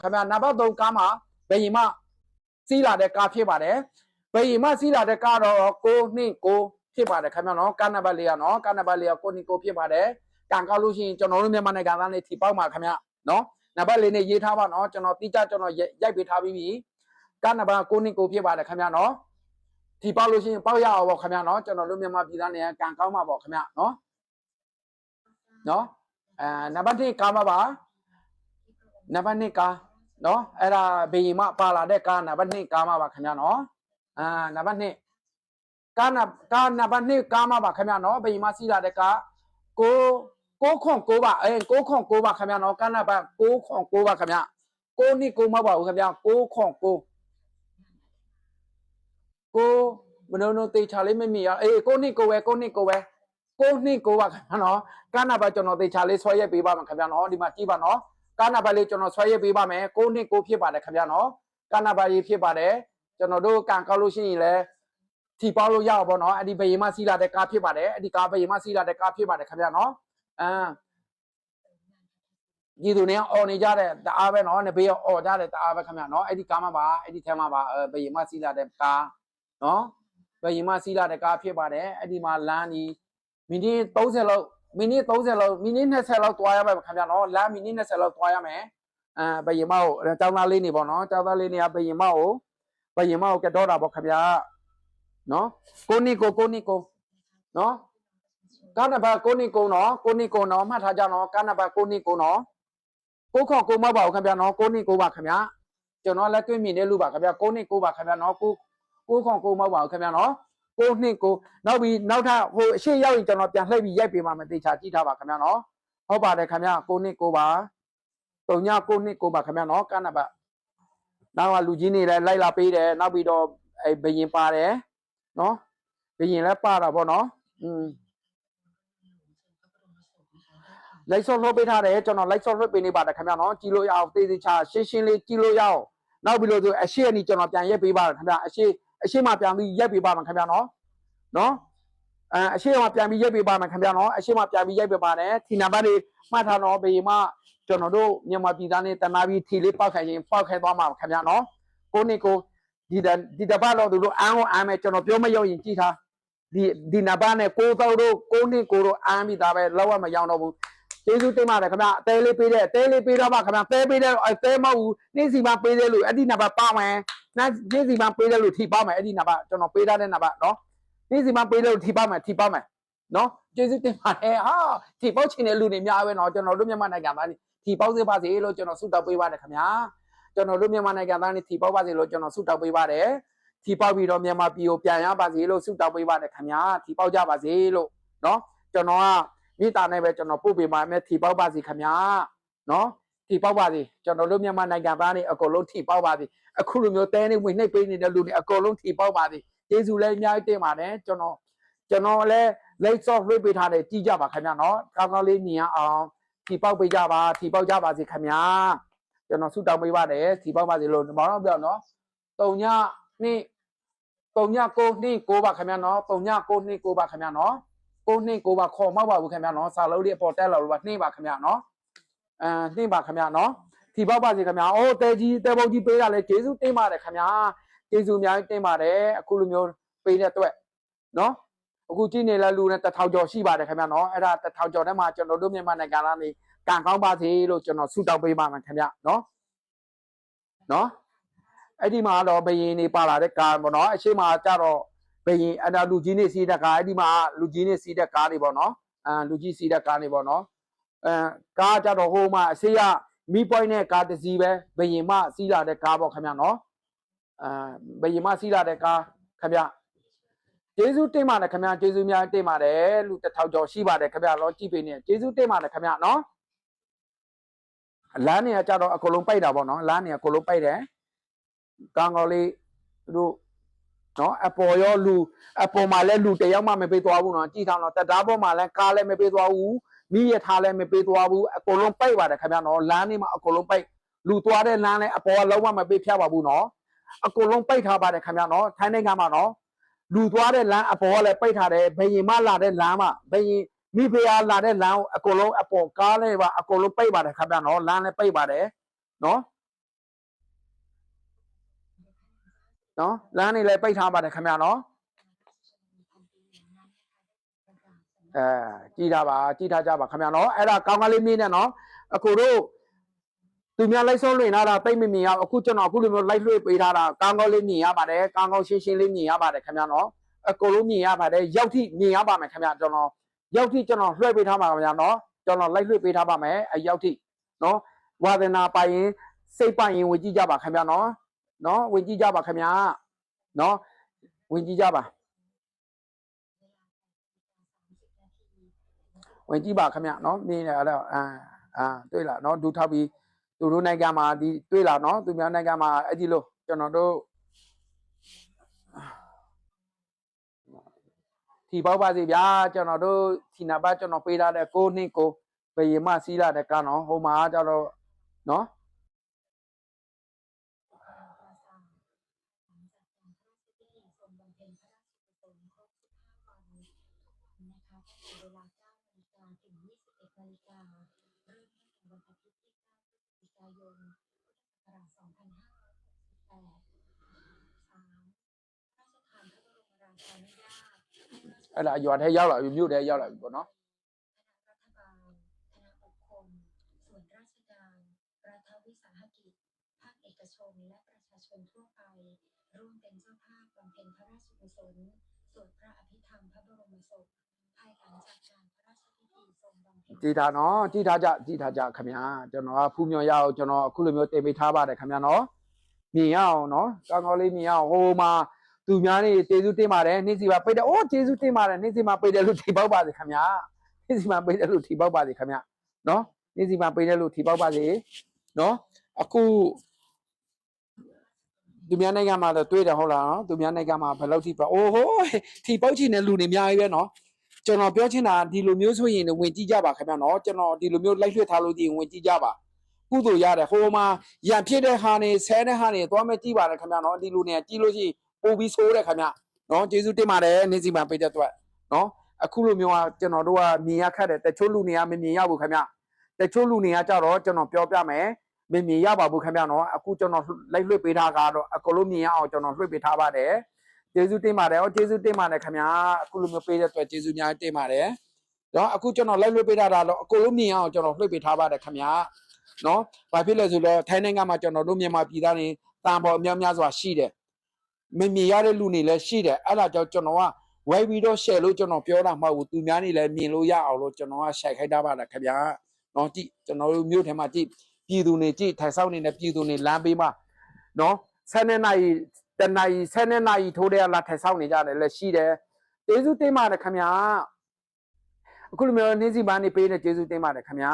ခင်ဗျာနံပါတ်3ကားမှာဘယ်ရင်မှစီးလာတဲ့ကားဖြစ်ပါတယ်ဘယ်ရင်မှစီးလာတဲ့ကားတော့6နှစ်6ဖြစ်ပါတယ်ခင်ဗျာနော်ကားနံပါတ်4ကနော်ကားနံပါတ်4က6နှစ်6ဖြစ်ပါတယ်တန်ကောက်လို့ရှိရင်ကျွန်တော်တို့မြန်မာနိုင်ငံသားတွေထီပေါက်မှာခင်ဗျာနော်နံပါတ်4နဲ့ရေးထားပါနော်ကျွန်တော်တိကျကျွန်တော်ရိုက်ပေးထားပြီးပြီကားနံပါတ်6နှစ်6ဖြစ်ပါတယ်ခင်ဗျာနော်ထီပေါက်လို့ရှိရင်ပေါက်ရအောင်ပေါ့ခင်ဗျာနော်ကျွန်တော်တို့မြန်မာပြည်သားတွေကကံကောင်းမှာပေါ့ခင်ဗျာနော်နော်အဲနံပါတ်1ကားမှာပါနံပါတ်2ကား နော်အဲ့ဒါဘေးမပါလာတဲ့ကားနံပါတ်2ကားမှာပါခင်ဗျာနော်အာနံပါတ်2ကားနံကားနံပါတ်2ကားမှာပါခင်ဗျာနော်ဘေးမစီးလာတဲ့ကားကိုကိုခွန်ကိုပါအဲကိုခွန်ကိုပါခင်ဗျာနော်ကားနံပါတ်ကိုခွန်ကိုပါခင်ဗျာကိုနှစ်ကိုမဟုတ်ပါဘူးခင်ဗျာကိုခွန်ကိုကိုမနိုးနိုးတေချာလေးမမြင်ရအေးကိုနှစ်ကိုပဲကိုနှစ်ကိုပဲကိုနှစ်ကိုပါခင်ဗျာနော်ကားနံပါတ်ကျွန်တော်တေချာလေးဆွဲရက်ပေးပါမယ်ခင်ဗျာနော်ဒီမှာကြည့်ပါနော် ကာနာပါလေးကျွန်တော်ဆွဲရပေးပါမယ်ကိုနှစ်ကိုဖြစ်ပါတယ်ခင်ဗျာနော်ကာနာပါရေးဖြစ်ပါတယ်ကျွန်တော်တို့ကန်ကောက်လို့ရှိရင်လည်းထီပေါက်လို့ရအောင်ပေါ့နော်အဲ့ဒီဘယေမစီလာတဲ့ကားဖြစ်ပါတယ်အဲ့ဒီကားဘယေမစီလာတဲ့ကားဖြစ်ပါတယ်ခင်ဗျာနော်အမ်ဒီသူနေအော်နေကြတဲ့တအားပဲနော်နေဘေးအော်ကြတဲ့တအားပဲခင်ဗျာနော်အဲ့ဒီကားမှာပါအဲ့ဒီထဲမှာပါဘယေမစီလာတဲ့ကားနော်ဘယေမစီလာတဲ့ကားဖြစ်ပါတယ်အဲ့ဒီမှာလမ်းဒီမိနစ်30လောက် မိနစ်30လောက်မိနစ်20လောက်တွားရမယ်ခင်ဗျာနော်လမ်းမိနစ်20လောက်တွားရမယ်အဲဘယင်မကိုကျောင်းသားလေးနေပေါ့နော်ကျောင်းသားလေးနေကဘယင်မကိုဘယင်မကိုကတော့တာပေါ့ခင်ဗျာနော်ကိုနီကိုကိုနီကိုနော်ကာနဘာကိုနီကိုနော်ကိုနီကိုနော်မှတ်ထားကြနော်ကာနဘာကိုနီကိုနော်ကိုခေါကိုမပါဘူးခင်ဗျာနော်ကိုနီကိုပါခင်ဗျာကျွန်တော်လက်တွေ့မြင်တဲ့လူပါခင်ဗျာကိုနီကိုပါခင်ဗျာနော်ကိုကိုခေါကိုမပါဘူးခင်ဗျာနော် ကိုနှစ်ကိုနောက်ပြီးနောက်ထပ်ဟိုအရှိရောက်ရင်ကျွန်တော်ပြန်လှည့်ပြီးရိုက်ပေးပါမယ်တေချာကြည့်ထားပါခင်ဗျာနော်ဟုတ်ပါတယ်ခင်ဗျာကိုနှစ်ကိုပါတုံညကိုနှစ်ကိုပါခင်ဗျာနော်ကနဘနောက်ကလူကြီးနေလဲလိုက်လာပေးတယ်နောက်ပြီးတော့အဲဘယင်ပါတယ်နော်ဘယင်လည်းပါတာပေါ့နော်อืมလိုက်ဆော့လှုပ်ပေးထားတယ်ကျွန်တော်လိုက်ဆော့လှုပ်ပေးနေပါတယ်ခင်ဗျာနော်ကြည့်လို့ရအောင်တေးသေးချာရှင်းရှင်းလေးကြည့်လို့ရအောင်နောက်ပြီးလို့ဆိုအရှိအနီကျွန်တော်ပြန်ရက်ပေးပါခင်ဗျာအရှိ အရှိမှပြန်ပြီးရက်ပေးပါမယ်ခင်ဗျာနော်နော်အဲအရှိမှပြန်ပြီးရက်ပေးပါမယ်ခင်ဗျာနော်အရှိမှပြန်ပြီးရက်ပေးပါတယ်ထီနံပါတ်လေးမှတ်ထားတော့ဘေးမှကျွန်တော်တို့မြန်မာပြည်သားနေတနာပြီးထီလေးပောက်ခိုင်ရင်ပောက်ခဲသွားမှာခင်ဗျာနော်ကိုနေကိုဒီဒီတပတ်တော့သူတို့အန်းကိုအန်းမယ်ကျွန်တော်ပြောမရောက်ရင်ကြည့်ထားဒီဒီနံပါတ်နဲ့ကိုတော့တို့ကိုနေကိုတို့အန်းပြီးသားပဲလောက်ရမရောက်တော့ဘူးကျေးဇူးတင်ပါတယ်ခင်ဗျအသေးလေးပေးတဲ့အသေးလေးပေးတော့ပါခင်ဗျအသေးပေးတဲ့အဲသေးမဟုတ်ဘူးနေ့စီမှပေးသေးလို့အဲ့ဒီနံပါတ်ပါမယ် နေ့နေ့စီမှပေးတယ်လို့ထိပါမယ်အဲ့ဒီနံပါတ်ကျွန်တော်ပေးထားတဲ့နံပါတ်နော်နေ့စီမှပေးတယ်လို့ထိပါမယ်ထိပါမယ်နော်ကျေးဇူးတင်ပါတယ်ဟာထိပေါက်ချင်တဲ့လူတွေများပဲနော်ကျွန်တော်တို့မြန်မာနိုင်ငံသားတွေထိပေါက်စေပါစေလို့ကျွန်တော်ဆုတောင်းပေးပါတယ်ခင်ဗျာကျွန်တော်တို့မြန်မာနိုင်ငံသားတွေထိပေါက်ပါစေလို့ကျွန်တော်ဆုတောင်းပေးပါတယ်ထိပေါက်ပြီးတော့မြန်မာပြည်ကိုပြန်ရပါစေလို့ဆုတောင်းပေးပါတယ်ခင်ဗျာထိပေါက်ကြပါစေလို့နော်ကျွန်တော်ကမိသားနဲ့ပဲကျွန်တော်ပို့ပေးပါမယ်ထိပေါက်ပါစေခင်ဗျာနော်ထိပေါက်ပါစေကျွန်တော်တို့မြန်မာနိုင်ငံသားတွေအကုန်လုံးထိပေါက်ပါစေ အခုလိုမျိုးတဲနေဝင်နှိပ်ပေးနေတဲ့လူတွေအကုန်လုံးထိပေါက်ပါစေကျေးဇူးလည်းအများကြီးတင်ပါတယ်ကျွန်တော်ကျွန်တော်လည်းလိတ်ဆော့လွှတ်ပေးထားတယ်ကြည့်ကြပါခင်ဗျာနော်ကောင်းကောင်းလေးမြင်အောင်ထိပေါက်ပေးကြပါထိပေါက်ကြပါစေခင်ဗျာကျွန်တော်ဆုတောင်းပေးပါတယ်ထိပေါက်ပါစေလို့မောင်တော့ပြောနော်တုံညနှစ်တုံညကိုနှစ်ကိုပါခင်ဗျာနော်တုံညကိုနှစ်ကိုပါခင်ဗျာနော်ကိုနှစ်ကိုပါခေါ်မောက်ပါဘူးခင်ဗျာနော်စာလုံးလေးအပေါ်တက်လာလို့ပါနှင်းပါခင်ဗျာနော်အဲနှင်းပါခင်ဗျာနော် ထိပေါက်ပါစေခင်ဗျာအိုးတဲကြီးတဲပုတ်ကြီးပေးတာလဲကျေးဇူးတင်ပါတယ်ခင်ဗျာကျေးဇူးအများကြီးတင်ပါတယ်အခုလိုမျိုးပေးတဲ့အတွက်နော်အခုကြည့်နေလဲလူနဲ့တထောင်ကျော်ရှိပါတယ်ခင်ဗျာနော်အဲ့ဒါတထောင်ကျော်ထဲမှာကျွန်တော်တို့မြန်မာနိုင်ငံသားနေကံကောင်းပါစေလို့ကျွန်တော်ဆုတောင်းပေးပါမယ်ခင်ဗျာနော်နော်အဲ့ဒီမှာတော့ဘယင်နေပါလာတဲ့ကားပေါ့နော်အရှိမကြတော့ဘယင်အဲ့ဒါလူကြီးနေစီးတဲ့ကားအဲ့ဒီမှာလူကြီးနေစီးတဲ့ကားတွေပေါ့နော်အဲလူကြီးစီးတဲ့ကားတွေပေါ့နော်အဲကားကြတော့ဟိုမှာအရှိရ မီပွိုင်းနဲ့ကားတစ်စီးပဲဘယင်မစီးလာတဲ့ကားပေါ့ခင်ဗျာနော်အဲဘယင်မစီးလာတဲ့ကားခင်ဗျာကျေးဇူးတင်ပါတယ်ခင်ဗျာကျေးဇူးများတင်ပါတယ်လူတစ်ထောင်ကျော်ရှိပါတယ်ခင်ဗျာတော့ကြည့်ပေးနေကျေးဇူးတင်ပါတယ်ခင်ဗျာနော်လမ်းနေကကြတော့အကုန်လုံးပိတ်တာပေါ့နော်လမ်းနေကအကုန်လုံးပိတ်တယ်ကောင်းကောင်းလေးသူတို့နော်အပေါ်ရောလူအပေါ်မှာလည်းလူတယောက်မှမပေးသွားဘူးနော်ကြည့်ထားတော့တတားပေါ်မှာလည်းကားလည်းမပေးသွားဘူး မိရထားလည်းမပေးသွားဘူးအကုန်လုံးပိုက်ပါတယ်ခင်ဗျာနော်လမ်းထဲမှာအကုန်လုံးပိုက်လူသွားတဲ့လမ်းလည်းအပေါ်ကလုံးဝမပေးဖြတ်ပါဘူးနော်အကုန်လုံးပိတ်ထားပါတယ်ခင်ဗျာနော်ထိုင်းနိုင်ငံမှာနော်လူသွားတဲ့လမ်းအပေါ်ကလည်းပိတ်ထားတယ်ဘယင်မလာတဲ့လမ်းမှာဘယင်မိဖုရားလာတဲ့လမ်းကိုအကုန်လုံးအပေါ်ကားလည်းပါအကုန်လုံးပိတ်ပါတယ်ခင်ဗျာနော်လမ်းလည်းပိတ်ပါတယ်နော်နော်လမ်းနေလည်းပိတ်ထားပါတယ်ခင်ဗျာနော် အဲကြည်တာပါကြည်ထားကြပါခင်ဗျာနော်အဲ့ဒါကောင်းကလေးမင်းနဲ့နော်အကိုတို့သူများလိုက်ဆုံးလွင်လာတာတိတ်မမြင်ရဘူးအခုကျွန်တော်အခုလိုမျိုးလိုက်လွှင့်ပေးထားတာကောင်းကောင်းလေးမြင်ရပါတယ်ကောင်းကောင်းရှင်းရှင်းလေးမြင်ရပါတယ်ခင်ဗျာနော်အကိုလုံးမြင်ရပါတယ်ရောက်ထိမြင်ရပါမယ်ခင်ဗျာကျွန်တော်ရောက်ထိကျွန်တော်လွှဲပေးထားပါခင်ဗျာနော်ကျွန်တော်လိုက်လွှင့်ပေးထားပါမယ်အရောက်ထိနော်ဝါသနာပိုင်ရင်စိတ်ပိုင်ရင်ဝင်ကြည့်ကြပါခင်ဗျာနော်နော်ဝင်ကြည့်ကြပါခင်ဗျာနော်ဝင်ကြည့်ကြပါ ဝင်ကြည့်ပါခင်ဗျာနော်မြင်တယ်အဲ့တော့အာအာတွေ့လားနော်ဒူထောက်ပြီးသူတို့နိုင်ငံမှာဒီတွေ့လားနော်သူများနိုင်ငံမှာအဲ့ဒီလိုကျွန်တော်တို့ထီပေါက်ပါစီဗျာကျွန်တော်တို့ထီနာပါကျွန်တော်ပေးထားတဲ့ကိုနှစ်ကိုဘယင်မစီးလာတဲ့ကနော်ဟိုမှာကျတော့နော် အဲ့ဒါရွာထဲရောက်လာပြီမြို့ထဲရောက်လာပြီပေါ့နော်တည်တာနော်တည်ထားကြတည်ထားကြခင်ဗျာကျွန်တော်ကဖူးမြော်ရအောင်ကျွန်တော်အခုလိုမျိုးတင်ပေးထားပါတယ်ခင်ဗျာနော်မြင်ရအောင်နော်ကောင်းကောင်းလေးမြင်ရအောင်ဟိုမှာ သူများနေကျေးဇူးတင်ပါတယ်နေ့စီမှာပိတ်တယ်အိုးကျေးဇူးတင်ပါတယ်နေ့စီမှာပိတ်တယ်လို့ထိပေါက်ပါစေခင်ဗျာနေ့စီမှာပိတ်တယ်လို့ထိပေါက်ပါစေခင်ဗျာနော်နေ့စီမှာပိတ်တယ်လို့ထိပေါက်ပါစေနော်အခုသူများနိုင်ငံမှာတော့တွေ့တယ်ဟုတ်လားနော်သူများနိုင်ငံမှာဘယ်လောက်ထိပေါက်အိုးဟိုးထိပေါက်ချင်တဲ့လူတွေအများကြီးပဲနော်ကျွန်တော်ပြောချင်တာဒီလိုမျိုးဆိုရင်လည်းဝင်ကြည့်ကြပါခင်ဗျာနော်ကျွန်တော်ဒီလိုမျိုးလိုက်လွှတ်ထားလို့ဒီရင်ဝင်ကြည့်ကြပါကုသိုလ်ရတယ်ဟိုမှာရံဖြစ်တဲ့ဟာနေဆဲတဲ့ဟာနေသွားမဲ့ကြည့်ပါတယ်ခင်ဗျာနော်ဒီလိုနေကြည့်လို့ရှိရင် ပို့ပြီးဆိုးတယ်ခင်ဗျာနော်ကျေးဇူးတင်ပါတယ်နေ့စီမှာပိတ်တဲ့အတွက်နော်အခုလိုမျိုးကကျွန်တော်တို့ကမြင်ရခက်တယ်တချို့လူတွေကမမြင်ရဘူးခင်ဗျာတချို့လူတွေကကြတော့ကျွန်တော်ပြောပြမယ်မမြင်ရပါဘူးခင်ဗျာနော်အခုကျွန်တော်လိုက်လွှတ်ပေးထားကတော့အကလုံးမြင်ရအောင်ကျွန်တော်လွှတ်ပေးထားပါတယ်ကျေးဇူးတင်ပါတယ်။ဟောကျေးဇူးတင်ပါတယ်ခင်ဗျာ။အခုလိုမျိုးပေးတဲ့အတွက်ကျေးဇူးများတင်ပါတယ်။နော်အခုကျွန်တော်လိုက်လွှတ်ပေးထားတာတော့အကုန်လုံးမြင်အောင်ကျွန်တော်လွှတ်ပေးထားပါတယ်ခင်ဗျာ။နော်ဘာဖြစ်လဲဆိုတော့ထိုင်းနိုင်ငံမှာကျွန်တော်တို့မြန်မာပြည်သားတွေတန်ပေါ်အများများစွာရှိတယ်။ မမြင်ရတဲ့လူတွေလည်းရှိတယ်။အဲ့ဒါကြောင့်ကျွန်တော်ကဝိုက်ပြီးတော့ share လို့ကျွန်တော်ပြောတာမဟုတ်ဘူး။သူများနေလည်းမြင်လို့ရအောင်လို့ကျွန်တော်က share ခိုင်းထားပါတယ်ခင်ဗျာ။နော်ကြည့်ကျွန်တော်တို့မြို့ထဲမှာကြည့်ပြည်သူတွေကြည့်ထိုင်ဆောင်နေတဲ့ပြည်သူတွေလမ်းပေးမှာနော်7နှစ်နိုင်တနိုင်7နှစ်နိုင်ထိုးတဲ့လာထိုင်ဆောင်နေကြတယ်လည်းရှိတယ်ကျေးဇူးတင်ပါတယ်ခင်ဗျာအခုလိုမျိုးနေ့စီပန်းနေပေးနေကျေးဇူးတင်ပါတယ်ခင်ဗျာ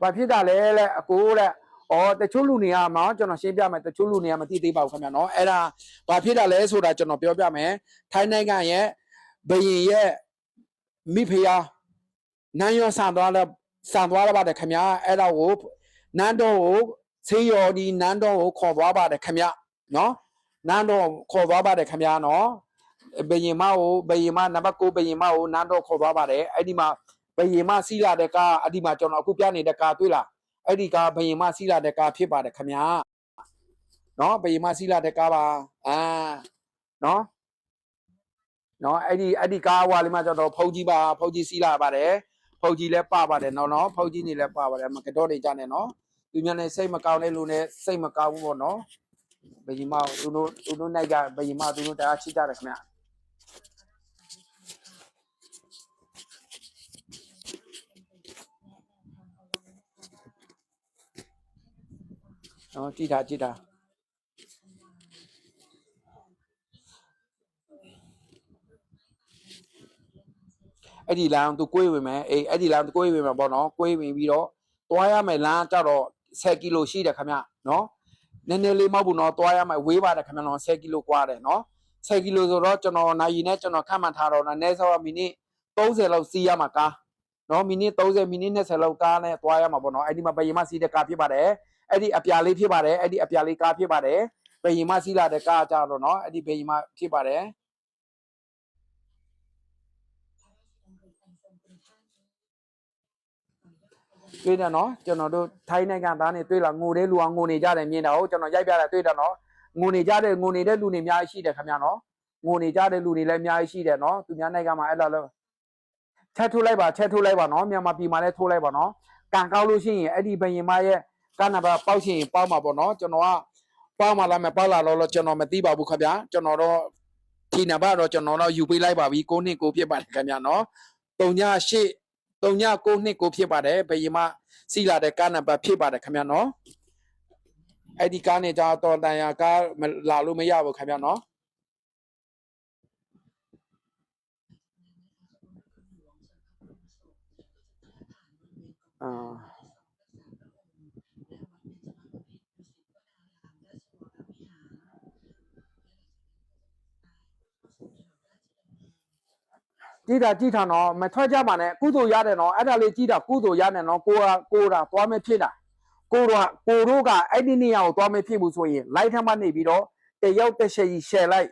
ဘာဖြစ်တာလဲလဲအကိုတဲ့ ဩတချို့လူနေရမှာကျွန်တော်ရှင်းပြမယ်တချို့လူနေရမသိသေးပါဘူးခင်ဗျာနော်အဲ့ဒါဘာဖြစ်တာလဲဆိုတာကျွန်တော်ပြောပြမယ်ထိုင်းနိုင်ငံရဲ့ဘယင်ရဲ့မိဖုရားနန်းရောဆန်သွားတော့ဆန်သွားတော့ပါတယ်ခင်ဗျာအဲ့ဒါကိုနန်းတော်ကိုဆေးရော်ဒီနန်းတော်ကိုခေါ်သွားပါတယ်ခင်ဗျာနော်နန်းတော်ခေါ်သွားပါတယ်ခင်ဗျာနော်ဘယင်မကိုဘယင်မနံပါတ်9ဘယင်မကိုနန်းတော်ခေါ်သွားပါတယ်အဲ့ဒီမှာဘယင်မစီးလာတဲ့ကားအဲ့ဒီမှာကျွန်တော်အခုပြနေတဲ့ကားတွေ့လား အဲ့ဒီကားဘယင်မစီးလာတဲ့ကားဖြစ်ပါတယ်ခင်ဗျာနော်ဘယင်မစီးလာတဲ့ကားပါအာနော်နော်အဲ့ဒီအဲ့ဒီကားဟွာလေးမှာကျွန်တော်ဖုန်ကြီးပါဖုန်ကြီးစီးလာပါတယ်ဖုန်ကြီးလည်းပပါတယ်နော်နော်ဖုန်ကြီးနေလည်းပပါတယ်မကတော့နေကြနဲ့နော်သူများနဲ့စိတ်မကောင်းတဲ့လူနဲ့စိတ်မကောင်းဘူးပေါ့နော်ဘယင်မသူတို့သူတို့နိုင်ကြဘယင်မသူတို့တရားချိကြတယ်ခင်ဗျ နော်ကြည်တာကြည်တာအဲ့ဒီလမ်းသူကိုွေးဝင်မယ်အေးအဲ့ဒီလမ်းသူကိုွေးဝင်မယ်ပေါ့နော်ကိုွေးဝင်ပြီးတော့သွားရမယ်လမ်းကြတော့10ကီလိုရှိတယ်ခင်ဗျနော်နည်းနည်းလေးမဟုတ်ဘူးနော်သွားရမယ်ဝေးပါတယ်ခင်ဗျနော်10ကီလိုกว่าတယ်နော်10ကီလိုဆိုတော့ကျွန်တော်နိုင်ရီနဲ့ကျွန်တော်ခန့်မှန်းထားတော့နည်းစောမိနစ်30လောက်စီးရမှာကားနော်မိနစ်30မိနစ်20လောက်ကားနဲ့သွားရမှာပေါ့နော်အဲ့ဒီမှာဘယင်မစီးတဲ့ကားဖြစ်ပါတယ် အဲ့ဒီအပြာလေးဖြစ်ပါတယ်အဲ့ဒီအပြာလေးကားဖြစ်ပါတယ်ဘယင်မစီးလာတဲ့ကားကြတော့နော်အဲ့ဒီဘယင်မဖြစ်ပါတယ်တွေ့တယ်နော်ကျွန်တော်တို့ထိုင်းနိုင်ငံသားနေတွေ့လာငိုတဲ့လူအောင်ငိုနေကြတယ်မြင်တာဟုတ်ကျွန်တော်ရိုက်ပြတာတွေ့တယ်နော်ငိုနေကြတဲ့ငိုနေတဲ့လူတွေအများကြီးရှိတယ်ခင်ဗျာနော်ငိုနေကြတဲ့လူတွေလည်းအများကြီးရှိတယ်နော်သူများနိုင်ငံမှာအဲ့လိုလို့ထက်ထိုးလိုက်ပါထက်ထိုးလိုက်ပါနော်မြန်မာပြည်မှာလည်းထိုးလိုက်ပါနော်ကံကောက်လို့ရှိရင်အဲ့ဒီဘယင်မရဲ့ ကနဘာပေါက်ရှင်ပေါက်မှာပေါ့နော်ကျွန်တော်ကပေါက်မှာလားမပေါက်လာတော့ကျွန်တော်မသိပါဘူးခင်ဗျာကျွန်တော်တော့ဒီနံပါတ်တော့ကျွန်တော်တော့ယူပေးလိုက်ပါပြီ9နှစ်ကိုဖြစ်ပါတယ်ခင်ဗျာနော်3ည8 3ည9နှစ်ကိုဖြစ်ပါတယ်ဘယင်မစီလာတဲ့ကနံပါတ်ဖြစ်ပါတယ်ခင်ဗျာနော်အဲ့ဒီကားနဲ့ကြာတော်တန်ရာကားမလာလို့မရဘူးခင်ဗျာနော်အာ ကြည့်တာကြည့်တာနော်မထွက်ကြပါနဲ့ကုသိုလ်ရတယ်နော်အဲ့ဒါလေးကြည့်တာကုသိုလ်ရတယ်နော်ကိုကကိုတာသွားမဖြစ်တာကိုတို့ကကိုတို့ကအဲ့ဒီနေရာကိုသွားမဖြစ်ဘူးဆိုရင် light ထမ်းမနေပြီးတော့တယောက်တစ်ချက်ကြီး share လိုက်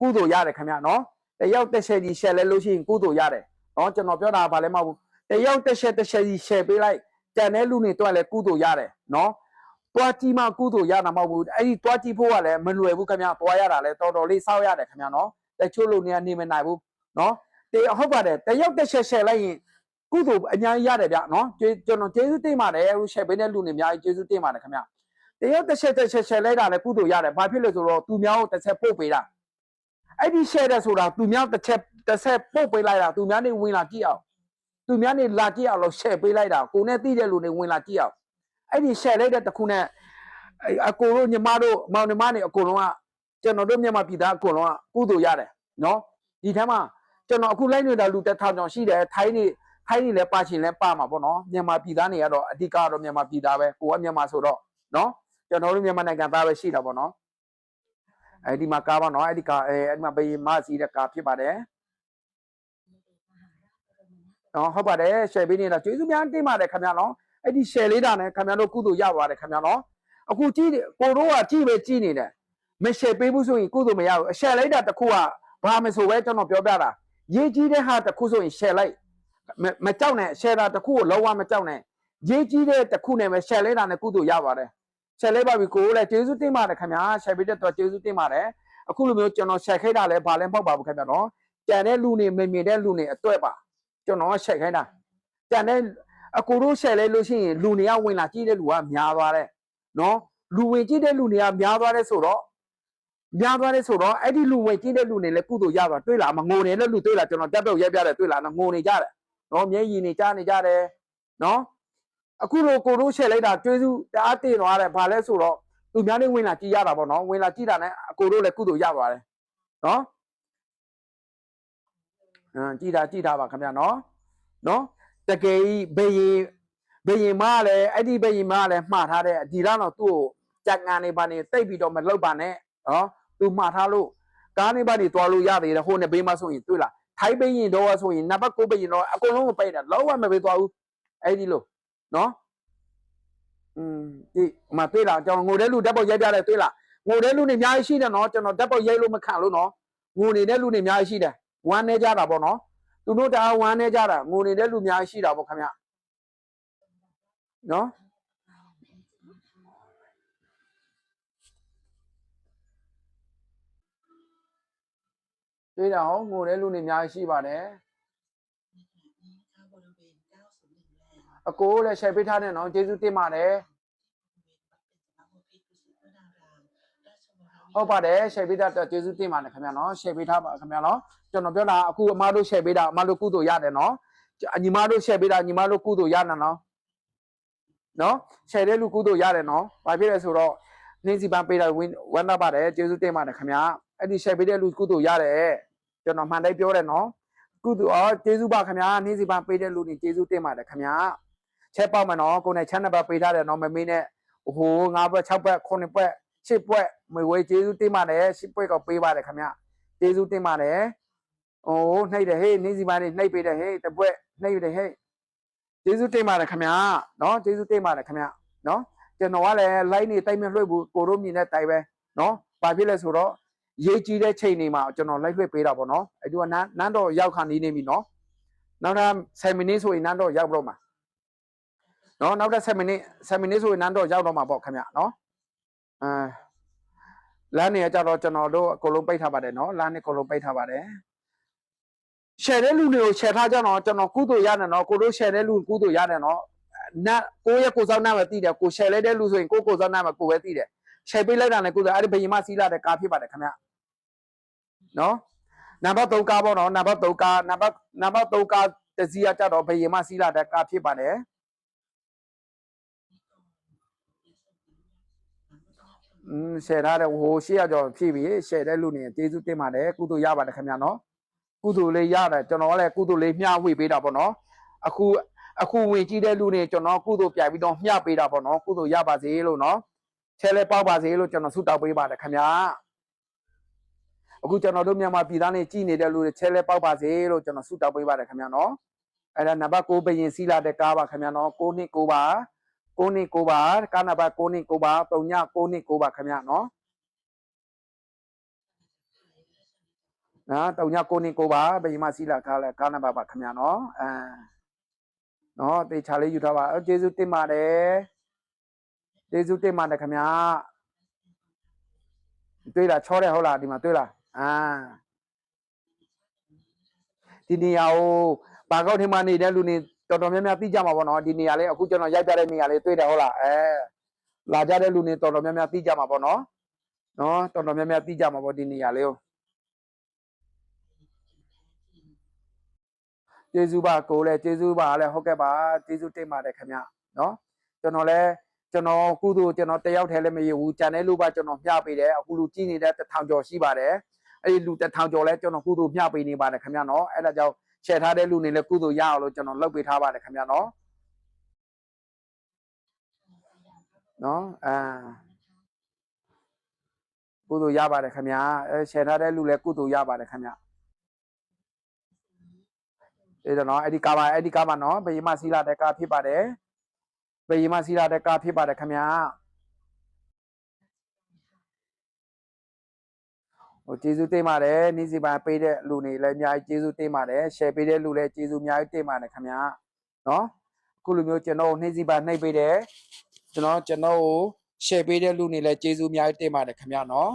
ကုသိုလ်ရတယ်ခင်ဗျာနော်တယောက်တစ်ချက်ကြီး share လဲလို့ရှိရင်ကုသိုလ်ရတယ်နော်ကျွန်တော်ပြောတာကဘာလဲမဟုတ်ဘူးတယောက်တစ်ချက်တစ်ချက်ကြီး share ပေးလိုက်တန်တဲ့လူတွေတော့လည်းကုသိုလ်ရတယ်နော်တွားကြည့်မှကုသိုလ်ရတာမဟုတ်ဘူးအဲ့ဒီတွားကြည့်ဖို့ကလည်းမလွယ်ဘူးခင်ဗျာတွားရတာလည်းတော်တော်လေးစောက်ရတယ်ခင်ဗျာနော်တချို့လူတွေကနေမနိုင်ဘူးနော် တေဟုတ်ပါတယ်တယောက်တစ်ချက် share လိုက်ရင်ကုသိုလ်အများကြီးရတယ်ဗျနော်ကျေကျွန်တော်ကျေးဇူးတင်ပါတယ်ဟိုရှယ်ပေးတဲ့လူတွေအများကြီးကျေးဇူးတင်ပါတယ်ခင်ဗျတရုတ်တစ်ချက်တစ်ချက်ရှယ်လိုက်တာလည်းကုသိုလ်ရတယ်ဘာဖြစ်လို့ဆိုတော့သူများကိုတစ်ချက်ပို့ပေးတာအဲ့ဒီရှယ်တဲ့ဆိုတာသူများတစ်ချက်တစ်ချက်ပို့ပေးလိုက်တာသူများနေဝင်လာကြည့်အောင်သူများနေလာကြည့်အောင်လို့ရှယ်ပေးလိုက်တာကိုနဲ့သိတဲ့လူတွေဝင်လာကြည့်အောင်အဲ့ဒီရှယ်လိုက်တဲ့တစ်ခုနဲ့အကိုတို့ညီမတို့မောင်နှမတွေအကုန်လုံးကကျွန်တော်တို့မြန်မာပြည်သားအကုန်လုံးကကုသိုလ်ရတယ်နော်ဒီထဲမှာ ကျွန်တော်အခုလိုက်နေတာလူတစ်ထောင်ကျော်ရှိတယ်ထိုင်းနေထိုင်းနေလဲပါချင်လဲပါမှာပေါ့နော်မြန်မာပြည်သားတွေကတော့အဓိကတော့မြန်မာပြည်သားပဲကိုကမြန်မာဆိုတော့နော်ကျွန်တော်တို့မြန်မာနိုင်ငံသားပဲရှိတာပေါ့နော်အဲဒီမှာကားပါနော်အဲ့ဒီကားအဲအဲ့ဒီမှာဘေးမစီးတဲ့ကားဖြစ်ပါတယ်နော်ဟုတ်ပါတယ်ရှယ်ပေးနေတာကျေးဇူးများတင်ပါတယ်ခင်ဗျာနော်အဲ့ဒီရှယ်လေးတာနဲ့ခင်ဗျာတို့ကုသိုလ်ရပါတယ်ခင်ဗျာနော်အခုကြည့်ကိုတို့ကကြည့်ပဲကြည့်နေတယ်မရှယ်ပေးဘူးဆိုရင်ကုသိုလ်မရဘူးအရှယ်လိုက်တာတစ်ခုကဘာမဆိုပဲကျွန်တော်ပြောပြတာ ရေးကြီးတဲ့ဟာတစ်ခုဆိုရင်ရှယ်လိုက်မမကြောက်နဲ့ share တာတစ်ခုကိုလုံးဝမကြောက်နဲ့ရေးကြီးတဲ့တစ်ခုနဲ့ပဲ share လိုက်တာနဲ့ကုသိုလ်ရပါတယ် share လိုက်ပါပြီကိုလည်းကျေးဇူးတင်ပါတယ်ခင်ဗျာ share ပေးတဲ့တော့ကျေးဇူးတင်ပါတယ်အခုလိုမျိုးကျွန်တော် share ခိုင်းတာလည်းဘာလဲမဟုတ်ပါဘူးခင်ဗျာနော်ကြံတဲ့လူနေမမြင်တဲ့လူနေအတွက်ပါကျွန်တော် share ခိုင်းတာကြံတဲ့အကူတို့ share လိုက်လို့ရှိရင်လူနေကဝင်လာကြည့်တဲ့လူကများသွားတယ်နော်လူဝင်ကြည့်တဲ့လူနေကများသွားတယ်ဆိုတော့ များသွားတယ်ဆိုတော့အဲ့ဒီလူဝင်ကြည့်တဲ့လူနေလည်းကုသိုလ်ရသွားတွေ့လားမငိုနေတဲ့လူတွေ့လားကျွန်တော်တက်တော့ရက်ပြတယ်တွေ့လားငိုနေကြတယ်နော်မျက်ရည်နေကြားနေကြတယ်နော်အခုလိုကိုတို့ရှယ်လိုက်တာကျွေးစုတအားတင်သွားတယ်ဘာလဲဆိုတော့သူများနေဝင်လာကြည့်ရတာပေါ့နော်ဝင်လာကြည့်တာနဲ့အကိုတို့လည်းကုသိုလ်ရပါတယ်နော်အမ်ကြည့်တာကြည့်တာပါခင်ဗျာနော်နော်တကယ်ကြီးဘယင်ဘယင်မလည်းအဲ့ဒီဘယင်မလည်းမှားထားတဲ့ဒီလောက်တော့သူ့ကိုကြက်ငန်နေပါနေတိတ်ပြီးတော့မလောက်ပါနဲ့နော် သူမှားထားလို့ကားနေပါနေတွားလို့ရသေးတယ်ဟိုနဲ့ဘေးမှာဆိုရင်တွေ့လားထိုင်းဘရင်တော့ဆိုရင်နံပါတ်9ဘရင်တော့အကုန်လုံးကိုပိတ်တာလုံးဝမပေးသွားဘူးအဲ့ဒီလိုနော်อืมဒီအမတွေ့လားကျွန်တော်ငိုတဲ့လူဓာတ်ပေါက်ရိုက်ပြတယ်တွေ့လားငိုတဲ့လူနေအများကြီးရှိတယ်နော်ကျွန်တော်ဓာတ်ပေါက်ရိုက်လို့မခံလို့နော်ငိုနေတဲ့လူနေအများကြီးရှိတယ်ဝမ်းနေကြတာပေါ့နော်သူတို့တအားဝမ်းနေကြတာငိုနေတဲ့လူအများကြီးရှိတာပေါ့ခင်ဗျနော် တွေ့တာဟုတ်ငိုတဲ့လူတွေအများကြီးရှိပါတယ်အကိုလည်း share ပေးထားတဲ့နော်ကျေးဇူးတင်ပါတယ်ဟုတ်ပါတယ် share ပေးတာကျေးဇူးတင်ပါတယ်ခင်ဗျာနော် share ပေးထားပါခင်ဗျာနော်ကျွန်တော်ပြောတာအခုအမတို့ share ပေးတာအမတို့ကုသိုလ်ရတယ်နော်အညီမတို့ share ပေးတာညီမတို့ကုသိုလ်ရတယ်နော်နော် share တဲ့လူကုသိုလ်ရတယ်နော်ဘာဖြစ်လဲဆိုတော့နေစီပန်းပေးတာဝန်တာပါတယ်ကျေးဇူးတင်ပါတယ်ခင်ဗျာအဲ့ဒီ share ပေးတဲ့လူကုသိုလ်ရတယ် ကျွန်တော်မှန်တိုင်းပြောတယ်နော်ကုသိုလ်အော်ကျေးဇူးပါခင်ဗျာနှင်းစီပန်းပေးတဲ့လူနေကျေးဇူးတင်ပါတယ်ခင်ဗျာချက်ပေါက်မယ်နော်ကိုယ်နဲ့ချမ်းနံပါတ်ပေးထားတယ်နော်မမေးနဲ့ဟိုငါးဘက်6ဘက်9ဘက်10ဘက်မဝေးကျေးဇူးတင်ပါတယ်10ဘက်ကပေးပါတယ်ခင်ဗျကျေးဇူးတင်ပါတယ်ဟိုနှိပ်တယ်ဟေးနေစီပါနေနှိပ်ပေးတယ်ဟေးတပွဲနှိပ်တယ်ဟေးကျေးဇူးတင်ပါတယ်ခင်ဗျနော်ကျေးဇူးတင်ပါတယ်ခင်ဗျနော်ကျွန်တော်ကလည်း line နေတိုက်မလွှတ်ဘူးကိုတို့မြင်တဲ့တိုက်ပဲနော်ဘာဖြစ်လဲဆိုတော့ ရေးကြီးတဲ့ချိန်တွေမှာကျွန်တော် live လွှတ်ပေးတာပေါ့နော်အဲ့ဒီကနန်းနန်းတော့ရောက်ခါနေနေပြီနော်နောက်ထပ်7မိနစ်ဆိုရင်နန်းတော့ရောက်တော့မှာနော်နောက်တဲ့7မိနစ်7မိနစ်ဆိုရင်နန်းတော့ရောက်တော့မှာပေါ့ခင်ဗျနော်အဲလမ်းနေကြတော့ကျွန်တော်တို့အကုန်လုံးပိတ်ထားပါတယ်နော်လမ်းနေအကုန်လုံးပိတ်ထားပါတယ် share တဲ့လူတွေကို share ထားကြတော့ကျွန်တော်ကုသိုလ်ရတယ်နော်ကိုတို့ share တဲ့လူကုသိုလ်ရတယ်နော်နတ်ကိုရဲ့ကိုစောင်းနာပဲတည်တယ်ကို share လိုက်တဲ့လူဆိုရင်ကိုကိုစောင်းနာပဲကိုပဲတည်တယ် share ပေးလိုက်တာနဲ့ကုသိုလ်အဲ့ဒီဘယင်မစီးလာတဲ့ကားဖြစ်ပါတယ်ခင်ဗျ နော်နံပါတ်3ကားပေါ့နော်နံပါတ်3ကားနံပါတ်နံပါတ်3ကားတစည်းကကြတော့ဘယင်မစီးလာတဲ့ကားဖြစ်ပါတယ်อืม share ထားတဲ့ဟိုရှေ့ရကြောဖြည့်ပြီး share တဲ့လူနေကျေးဇူးတင်ပါတယ်ကုသိုလ်ရပါတယ်ခင်ဗျာနော်ကုသိုလ်လေးရတယ်ကျွန်တော်ကလည်းကုသိုလ်လေးမျှဝေပေးတာပေါ့နော်အခုအခုဝင်ကြည့်တဲ့လူနေကျွန်တော်ကုသိုလ်ပြပြီးတော့မျှပေးတာပေါ့နော်ကုသိုလ်ရပါစေလို့နော်ချဲလဲပေါက်ပါစေလို့ကျွန်တော်ဆုတောင်းပေးပါတယ်ခင်ဗျာ အခုကျွန်တော်တို့မြန်မာပြည်သားနေကြည်နေတဲ့လူတွေချဲလဲပေါက်ပါစေလို့ကျွန်တော်ဆုတောင်းပေးပါတယ်ခင်ဗျာနော်အဲ့ဒါနံပါတ်6ဘယင်စီလာတဲ့ကားပါခင်ဗျာနော်6နှစ်6ပါ6နှစ်6ပါကားနံပါတ်6နှစ်6ပါ3ည6နှစ်6ပါခင်ဗျာနော်နော်3ည6နှစ်6ပါဘယင်မစီလာကားလဲကားနံပါတ်ပါခင်ဗျာနော်အဲနော်တေချာလေးယူထားပါအဲကျေးဇူးတင်ပါတယ်ကျေးဇူးတင်ပါတယ်ခင်ဗျာတွေ့လားချောတယ်ဟုတ်လားဒီမှာတွေ့လား အာဒီနေရာကိုဘာကောက်ထင်းမနေတဲ့လူနေတော်တော်များများသိကြမှာပေါ့နော်ဒီနေရာလေးအခုကျွန်တော်ရိုက်ပြတဲ့နေရာလေးတွေ့တယ်ဟုတ်လားအဲလာကြတဲ့လူနေတော်တော်များများသိကြမှာပေါ့နော်နော်တော်တော်များများသိကြမှာပေါ့ဒီနေရာလေးကိုကျေးဇူးပါကိုလည်းကျေးဇူးပါလည်းဟုတ်ကဲ့ပါကျေးဇူးတင်ပါတယ်ခင်ဗျနော်ကျွန်တော်လည်းကျွန်တော်ကုသိုလ်ကျွန်တော်တယောက်တည်းလည်းမရဘူးကြံတဲ့လူပါကျွန်တော်မျှပေးတယ်အခုလူကြည့်နေတဲ့တထောင်ကျော်ရှိပါတယ် အဲ့ဒီလူတထောင်ကျော်လဲကျွန်တော်ကုသိုလ်မျှပေးနေပါတယ်ခင်ဗျာနော်အဲ့ဒါကြောင့် share ထားတဲ့လူနေလည်းကုသိုလ်ရအောင်လို့ကျွန်တော်လုပ်ပေးထားပါတယ်ခင်ဗျာနော်နော်အာကုသိုလ်ရပါတယ်ခင်ဗျာအဲ share ထားတဲ့လူလည်းကုသိုလ်ရပါတယ်ခင်ဗျာအဲ့ဒါနော်အဲ့ဒီကားပါအဲ့ဒီကားပါနော်ဘယ်မှာစီလာတဲ့ကားဖြစ်ပါတယ်ဘယ်မှာစီလာတဲ့ကားဖြစ်ပါတယ်ခင်ဗျာဟို ကျေးဇူးတင်ပါတယ်နေ့စီပိုင်းပေးတဲ့လူတွေလည်းအများကြီးကျေးဇူးတင်ပါတယ် share ပေးတဲ့လူလည်းကျေးဇူးအများကြီးတင်ပါတယ်ခင်ဗျာနော်အခုလိုမျိုးကျွန်တော်နေ့စီပိုင်းနှိပ်ပေးတယ်ကျွန်တော်ကျွန်တော်ကို share ပေးတဲ့လူတွေလည်းကျေးဇူးအများကြီးတင်ပါတယ်ခင်ဗျာနော်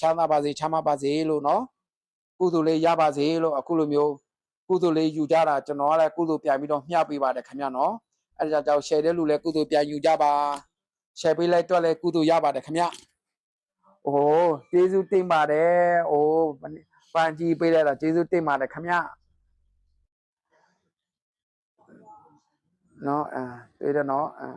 ချမ်းသာပါစေချမ်းသာပါစေလို့နော်ကုသိုလ်လေးရပါစေလို့အခုလိုမျိုးကုသိုလ်လေးယူကြတာကျွန်တော်ကလည်းကုသိုလ်ပြန်ပြီးတော့မျှပေးပါတယ်ခင်ဗျာနော်အဲ့ဒါကြောင့် share တဲ့လူလည်းကုသိုလ်ပြန်ယူကြပါ share ပေးလိုက်တော့လည်းကုသိုလ်ရပါတယ်ခင်ဗျ။ အိုးကျေးဇူးတင်ပါတယ်။အိုးပန်ကြီးပေးလိုက်တာကျေးဇူးတင်ပါတယ်ခင်ဗျ။နော်အာတွေ့တယ်နော်အာ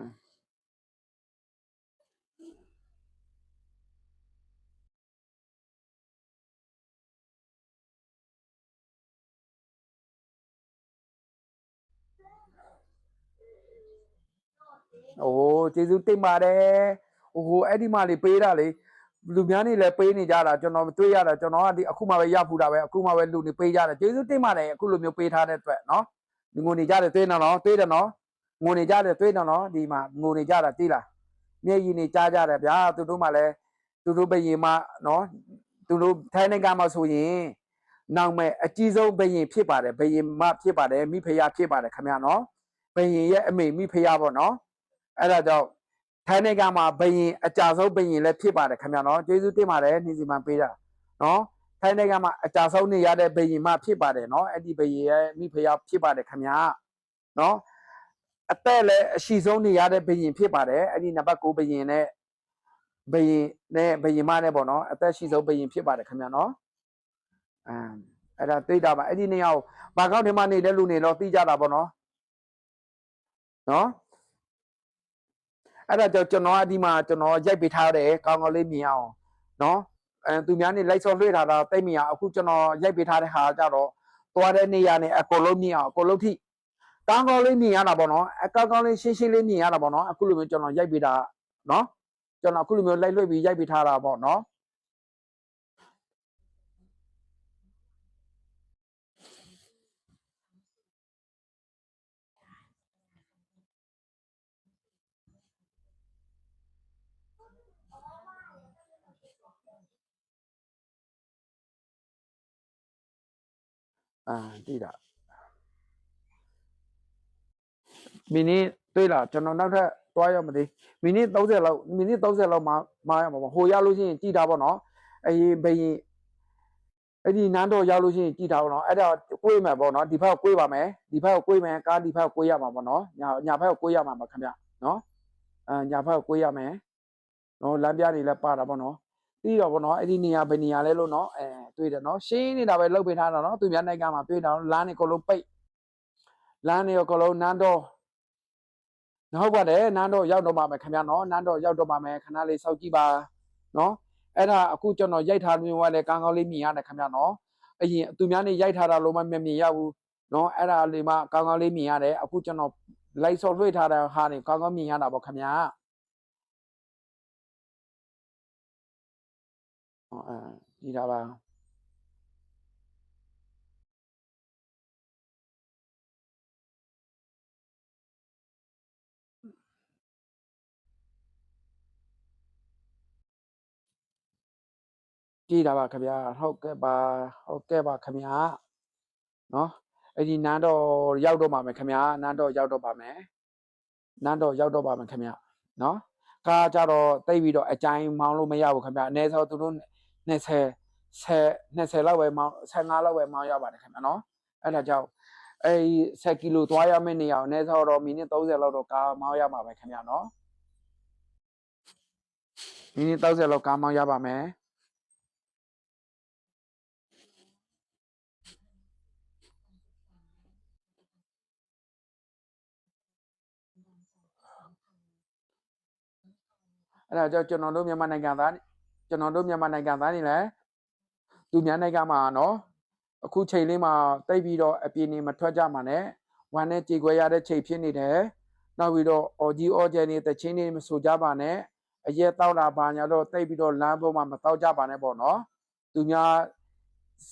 အိုးကျေးဇူးတင်ပါတယ်။ဟိုဟိုအဲ့ဒီမှလေးပေးတာလေ လူများနေလည်းပေးနေကြတာကျွန်တော်တွေ့ရတာကျွန်တော်ကဒီအခုမှပဲရဖူးတာပဲအခုမှပဲလူနေပေးကြတယ်ကျေးဇူးတင်ပါတယ်အခုလိုမျိုးပေးထားတဲ့အတွက်နော်ဒီငိုနေကြတယ်တွေ့နော်နော်တွေ့တယ်နော်ငိုနေကြတယ်တွေ့နော်နော်ဒီမှာငိုနေကြတာသိလားမျက်ရည်နေကြားကြတယ်ဗျာသူတို့မှလည်းသူတို့ဘယင်မနော်သူတို့ထိုင်းနိုင်ငံမှာဆိုရင်နောက်မဲ့အကြီးဆုံးဘယင်ဖြစ်ပါတယ်ဘယင်မဖြစ်ပါတယ်မိဖုရားဖြစ်ပါတယ်ခင်ဗျာနော်ဘယင်ရဲ့အမေမိဖုရားပေါ့နော်အဲ့ဒါကြောင့် ထိုင်းနိုင်ငံမှာဘယင်အကြဆုံးဘယင်လည်းဖြစ်ပါတယ်ခင်ဗျာနော်ကျေးဇူးတင်ပါတယ်နေစီမံပေးတာနော်ထိုင်းနိုင်ငံမှာအကြဆုံးနေရတဲ့ဘယင်မဖြစ်ပါတယ်နော်အဲ့ဒီဘယင်ရဲ့မိဖုရားဖြစ်ပါတယ်ခင်ဗျာနော်အသက်လည်းအရှိဆုံးနေရတဲ့ဘယင်ဖြစ်ပါတယ်အဲ့ဒီနံပါတ်9ဘယင်နဲ့ဘယင်နဲ့ဘယင်မနဲ့ပေါ့နော်အသက်ရှိဆုံးဘယင်ဖြစ်ပါတယ်ခင်ဗျာနော်အမ်အဲ့ဒါသိတာပါအဲ့ဒီနေရာကိုဘာကောက်ထဲမှာနေတဲ့လူနေတော့သိကြတာပေါ့နော်နော် အဲ့ဒါကြောင့်ကျွန်တော်ကဒီမှာကျွန်တော်ရိုက်ပေးထားတယ်ကောင်းကောင်းလေးမြင်အောင်နော်အဲသူများနေလိုက်စောလွှဲထားတာတိတ်မြင်အောင်အခုကျွန်တော်ရိုက်ပေးထားတဲ့ဟာကြတော့သွားတဲ့နေရာနဲ့အကုန်လုံးမြင်အောင်အကုန်လုံးထိကောင်းကောင်းလေးမြင်ရတာပေါ့နော်အကောင်းကောင်းလေးရှင်းရှင်းလေးမြင်ရတာပေါ့နော်အခုလိုမျိုးကျွန်တော်ရိုက်ပေးတာနော်ကျွန်တော်အခုလိုမျိုးလိုက်လွှဲပြီးရိုက်ပေးထားတာပေါ့နော် အာတိတာမိနစ်တွေ့လားကျွန်တော်နောက်ထပ်တွားရမသိမိနစ်30လောက်မိနစ်30လောက်မှမရမှာပေါ့ဟိုရလို့ရှိရင်ကြည်တာပေါ့နော်အဲ့ဒီဘယင်အဲ့ဒီနန်းတော်ရောက်လို့ရှိရင်ကြည်ထားအောင်နော်အဲ့ဒါကိုွေးမယ်ပေါ့နော်ဒီဘက်ကိုကိုွေးပါမယ်ဒီဘက်ကိုကိုွေးမယ်ကားဒီဘက်ကိုကိုွေးရမှာပေါ့နော်ညာညာဘက်ကိုကိုွေးရမှာပါခင်ဗျနော်အဲညာဘက်ကိုကိုွေးရမယ်နော်လမ်းပြတွေလည်းပါတာပေါ့နော်ပြီးတော့ပေါ့နော်အဲ့ဒီနေရာဘယ်နေရာလဲလို့နော်အဲ တွေ့တယ်နော်ရှင်းနေတာပဲလုတ်ပေးထားတာနော်သူများနိုင်ငံမှာတွေ့တာလမ်းတွေအကုန်လုံးပိတ်လမ်းတွေအကုန်လုံးနန်းတော်ဟုတ်ပါတယ်နန်းတော်ရောက်တော့ပါမယ်ခင်ဗျနော်နန်းတော်ရောက်တော့ပါမယ်ခဏလေးစောင့်ကြည့်ပါနော်အဲ့ဒါအခုကျွန်တော်ရိုက်ထားမျိုးကလည်းကောင်းကောင်းလေးမြင်ရတယ်ခင်ဗျနော်အရင်သူများနေရိုက်ထားတာလုံးမမမြင်ရဘူးနော်အဲ့ဒါလေးမှကောင်းကောင်းလေးမြင်ရတယ်အခုကျွန်တော် live ဆော့လွှင့်ထားတဲ့ဟာနေကောင်းကောင်းမြင်ရတာပေါ့ခင်ဗျာဟောအဲဒီတာပါ ကြည့်တာပါခင်ဗျာဟုတ်ကဲ့ပါဟုတ်ကဲ့ပါခင်ဗျာနော်အဲ့ဒီနန်းတော်ရောက်တော့ပါမယ်ခင်ဗျာနန်းတော်ရောက်တော့ပါမယ်နန်းတော်ရောက်တော့ပါမယ်ခင်ဗျာနော်ကားကြတော့တိတ်ပြီးတော့အကြိုင်းမောင်းလို့မရဘူးခင်ဗျာအနည်းဆုံးသူတို့20 10 20လောက်ပဲမောင်း15လောက်ပဲမောင်းရပါတယ်ခင်ဗျာနော်အဲ့ဒါကြောင့်အဲ့ဒီ10ကီလိုသွားရမယ့်နေရာကိုအနည်းဆုံးတော့မိနစ်30လောက်တော့ကားမောင်းရမှာပဲခင်ဗျာနော်မိနစ်30လောက်ကားမောင်းရပါမယ် အဲ့ဒါကြောင့်ကျွန်တော်တို့မြန်မာနိုင်ငံသားကျွန်တော်တို့မြန်မာနိုင်ငံသားတွေလည်းသူများနိုင်ငံမှာနော်အခုချိန်လေးမှာတိတ်ပြီးတော့အပြင်းနေမထွက်ကြမှာနဲ့ဝမ်းနဲ့ကြေခွဲရတဲ့ချိန်ဖြစ်နေတယ်နောက်ပြီးတော့အော်ကြီးအော်ကျယ်နေတချင်းနေမဆိုကြပါနဲ့အရက်တောက်တာဘာညာတော့တိတ်ပြီးတော့လမ်းပေါ်မှာမတောက်ကြပါနဲ့ပေါ့နော်သူများ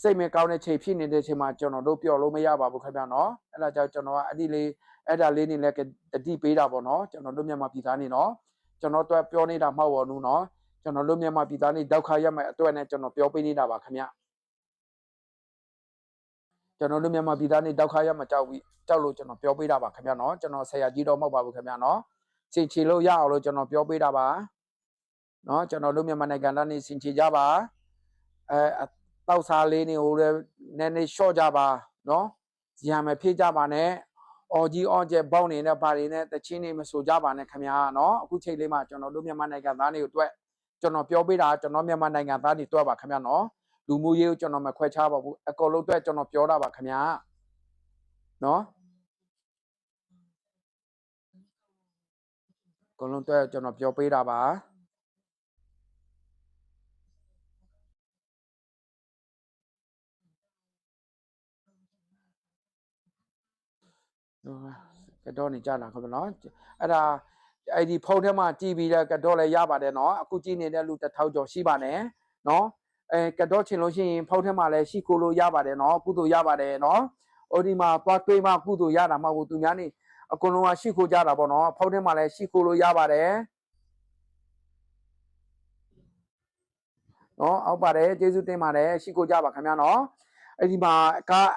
စိတ်မကောင်းတဲ့ချိန်ဖြစ်နေတဲ့ချိန်မှာကျွန်တော်တို့ပျော်လို့မရပါဘူးခင်ဗျာနော်အဲ့ဒါကြောင့်ကျွန်တော်ကအဲ့ဒီလေးအဲ့ဒါလေးနေလည်းတတိပေးတာပေါ့နော်ကျွန်တော်တို့မြန်မာပြည်သားနေနော် ကျွန်တော်တို့ပြောနေတာမဟုတ်ပါဘူးနော်ကျွန်တော်တို့မြန်မာပြည်သားတွေဒုက္ခရောက်မဲ့အတွက်နဲ့ကျွန်တော်ပြောပေးနေတာပါခင်ဗျကျွန်တော်တို့မြန်မာပြည်သားတွေဒုက္ခရောက်မှကြောက်ပြီးကြောက်လို့ကျွန်တော်ပြောပေးတာပါခင်ဗျနော်ကျွန်တော်ဆရာကြီးတော့မဟုတ်ပါဘူးခင်ဗျနော်စင်ချီလို့ရအောင်လို့ကျွန်တော်ပြောပေးတာပါနော်ကျွန်တော်တို့မြန်မာနိုင်ငံသားတွေစင်ချီကြပါအဲတောက်စားလေးနေဟိုလည်းနည်းနည်း short ကြပါနော်ဇီယံမဖြည့်ကြပါနဲ့ အော်ကြီးအော်ကျဲပေါင်းနေတဲ့ဘာတွေနဲ့တချင်းတွေမဆိုကြပါနဲ့ခင်ဗျာနော်အခုချိန်လေးမှာကျွန်တော်တို့မြန်မာနိုင်ငံသားတွေကိုအတွက်ကျွန်တော်ပြောပေးတာကျွန်တော်မြန်မာနိုင်ငံသားတွေတွေ့ပါခင်ဗျာနော်လူမှုရေးကိုကျွန်တော်မခွဲခြားပါဘူးအကုန်လုံးအတွက်ကျွန်တော်ပြောတာပါခင်ဗျာနော်အကုန်လုံးအတွက်ကျွန်တော်ပြောပေးတာပါ ကတော့နေကြတာခင်ဗျာနော်အဲ့ဒါအဲ့ဒီဖုန်းထဲမှာကြည်ပြီးတဲ့ကတော့လည်းရပါတယ်နော်အခုကြည်နေတဲ့လူတစ်ထောင်ကျော်ရှိပါတယ်နော်အဲကတော့ချင်လို့ရှိရင်ဖုန်းထဲမှာလည်းရှိခိုးလို့ရပါတယ်နော်ကုသိုလ်ရပါတယ်နော်ဟိုဒီမှာသွားတွေးမှကုသိုလ်ရတာမဟုတ်ဘူးသူများနေအကုန်လုံးကရှိခိုးကြတာပေါ့နော်ဖုန်းထဲမှာလည်းရှိခိုးလို့ရပါတယ်နော်အောက်ပါတယ်ကျေးဇူးတင်ပါတယ်ရှိခိုးကြပါခင်ဗျာနော်အဲ့ဒီမှာကား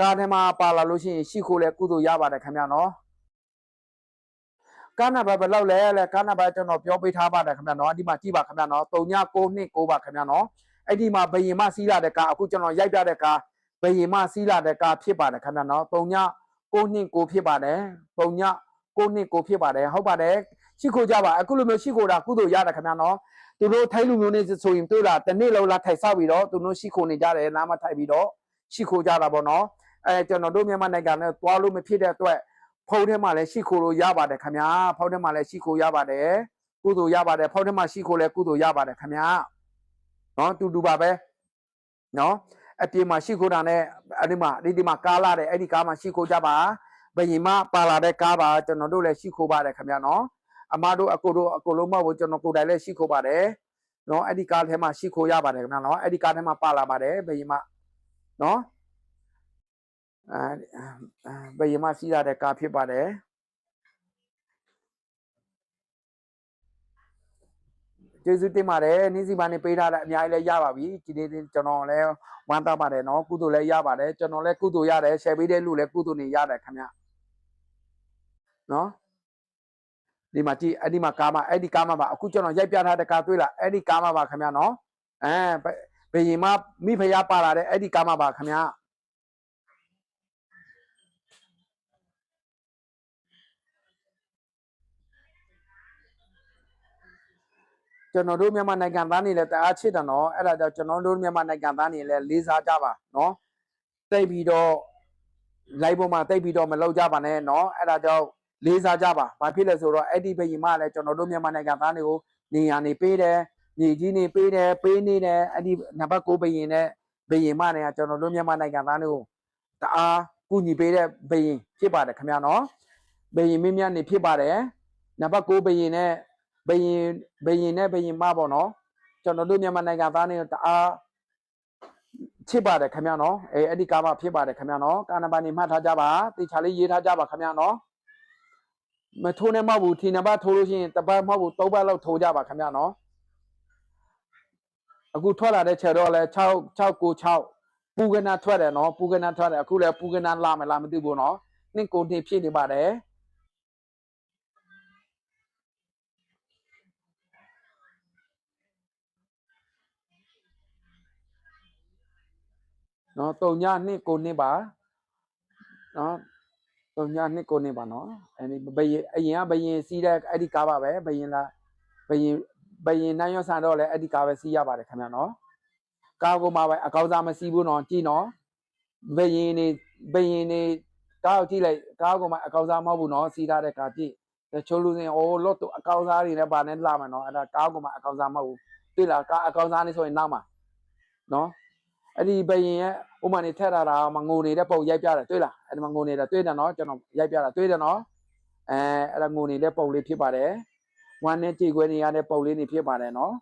ကားထဲမှာပါလာလို့ရှိရင်ရှိခိုးလဲကုသိုလ်ရပါတယ်ခင်ဗျာနော်ကားနံပါတ်ဘယ်လောက်လဲလဲကားနံပါတ်ကျွန်တော်ပြောပေးထားပါတယ်ခင်ဗျာနော်ဒီမှာကြည့်ပါခင်ဗျာနော်3929ပါခင်ဗျာနော်အဲ့ဒီမှာဘယင်မစီးလာတဲ့ကားအခုကျွန်တော်ရိုက်ပြတဲ့ကားဘယင်မစီးလာတဲ့ကားဖြစ်ပါတယ်ခင်ဗျာနော်3929ဖြစ်ပါတယ်3929ဖြစ်ပါတယ်ဟုတ်ပါတယ်ရှိခိုးကြပါအခုလိုမျိုးရှိခိုးတာကုသိုလ်ရတယ်ခင်ဗျာနော်သူတို့ထိုင်းလူမျိုးနေဆိုရင်တွေ့လာတစ်နေ့လုံးလာထိုက်ဆောက်ပြီးတော့သူတို့ရှိခိုးနေကြတယ်နားမထိုက်ပြီးတော့ရှိခိုးကြတာပေါ့နော် အဲကျွန်တော်တို့မြန်မာနိုင်ငံနဲ့သွားလို့မဖြစ်တဲ့အတွက်ဖုန်းထဲမှာလည်းရှိခိုးလို့ရပါတယ်ခင်ဗျာဖုန်းထဲမှာလည်းရှိခိုးရပါတယ်ကုသိုလ်ရပါတယ်ဖုန်းထဲမှာရှိခိုးလည်းကုသိုလ်ရပါတယ်ခင်ဗျာနော်တူတူပါပဲနော်အပြင်မှာရှိခိုးတာနဲ့အဲ့ဒီမှာဒီဒီမှာကားလာတယ်အဲ့ဒီကားမှာရှိခိုးကြပါဘယင်မပါလာတဲ့ကားပါကျွန်တော်တို့လည်းရှိခိုးပါတယ်ခင်ဗျာနော်အမတို့အကိုတို့အကိုလုံးမဟုတ်ဘူးကျွန်တော်ကိုယ်တိုင်လည်းရှိခိုးပါတယ်နော်အဲ့ဒီကားထဲမှာရှိခိုးရပါတယ်ခင်ဗျာနော်အဲ့ဒီကားထဲမှာပါလာပါတယ်ဘယင်မနော် အဲဘယ်မှာစီးရတဲ့ကားဖြစ်ပါတယ်ကျေးဇူးတင်ပါတယ်နေ့စီမနေပေးထားတဲ့အများကြီးလည်းရပါပြီဒီနေ့ကျွန်တော်လည်းဝမ်းသာပါတယ်နော်ကုသိုလ်လည်းရပါတယ်ကျွန်တော်လည်းကုသိုလ်ရတယ် share ပေးတဲ့လူလည်းကုသိုလ်နေရတယ်ခင်ဗျနော်ဒီမှာကြည့်အဲ့ဒီမှာကားမအဲ့ဒီကားမပါအခုကျွန်တော်ရိုက်ပြထားတဲ့ကားတွေ့လားအဲ့ဒီကားမပါခင်ဗျနော်အဲဘယင်မမိဖုရားပါလာတဲ့အဲ့ဒီကာမပါခင်ဗျာ ကျွန်တော်တို့မြန်မာနိုင်ငံသားနေလဲတအားချစ်တယ်နော်အဲ့ဒါကြောင့်ကျွန်တော်တို့မြန်မာနိုင်ငံသားနေလဲလေးစားကြပါနော်တိတ်ပြီးတော့ live ပေါ်မှာတိတ်ပြီးတော့မလောက်ကြပါနဲ့နော်အဲ့ဒါကြောင့်လေးစားကြပါဘာဖြစ်လဲဆိုတော့အဲ့ဒီဘယင်မလည်းကျွန်တော်တို့မြန်မာနိုင်ငံသားတွေကိုနေရာနေပေးတယ်ညီကြီးနေပေးတယ်ပေးနေတယ်အဲ့ဒီနံပါတ်6ဘယင်နဲ့ဘယင်မတွေကကျွန်တော်တို့မြန်မာနိုင်ငံသားတွေကိုတအားကူညီပေးတဲ့ဘယင်ဖြစ်ပါတယ်ခင်ဗျာနော်ဘယင်မင်းများနေဖြစ်ပါတယ်နံပါတ်6ဘယင်နဲ့ ဘယင်ဘယင်နဲ့ဘယင်မပေါ့နော်ကျွန်တော်တို့မြန်မာနိုင်ငံသားတွေတအားချစ်ပါတယ်ခင်ဗျာနော်အဲအဲ့ဒီကားမဖြစ်ပါတယ်ခင်ဗျာနော်ကာနဘာနေမှတ်ထားကြပါတေချာလေးရေးထားကြပါခင်ဗျာနော်မထိုးနဲ့မဟုတ်ဘူးထီနံပါတ်ထိုးလို့ရှိရင်တပတ်မဟုတ်ဘူးသုံးပတ်လောက်ထိုးကြပါခင်ဗျာနော်အခုထွက်လာတဲ့ချက်တော့လဲ6 696ပူကနာထွက်တယ်နော်ပူကနာထွက်တယ်အခုလဲပူကနာလာမလားမသိဘူးနော်နှင်းကိုနှင်းဖြစ်နေပါတယ် နော်တုံညနှစ်ကိုနှစ်ပါနော်တုံညနှစ်ကိုနှစ်ပါနော်အဲဒီဘယင်အရင်ကဘယင်စီးတဲ့အဲ့ဒီကားပါပဲဘယင်လားဘယင်ဘယင်နိုင်ရဆန်တော့လဲအဲ့ဒီကားပဲစီးရပါတယ်ခင်ဗျာနော်ကားကိုမှပဲအကောင်းစားမစီးဘူးနော်ကြည့်နော်ဘယင်နေဘယင်နေကားကိုကြည့်လိုက်ကားကိုမှအကောင်းစားမဟုတ်ဘူးနော်စီးထားတဲ့ကားကြည့်တချို့လူစင်အိုးလော့တော့အကောင်းစားတွေနဲ့ဗာနဲ့လာမယ်နော်အဲ့ဒါကားကိုမှအကောင်းစားမဟုတ်ဘူးတွေ့လားကားအကောင်းစားနေဆိုရင်နောက်မှာနော် အဲ့ဒီဘယင်ရဲ့ဥမာနေထက်တာတာမငိုနေတဲ့ပုံရိုက်ပြတယ်တွေ့လားအဲ့ဒီမှာငိုနေတာတွေ့တယ်နော်ကျွန်တော်ရိုက်ပြတာတွေ့တယ်နော်အဲအဲ့ဒါငိုနေတဲ့ပုံလေးဖြစ်ပါတယ်ဝမ်းနဲ့ကြေခွဲနေရတဲ့ပုံလေးနေဖြစ်ပါတယ်နော်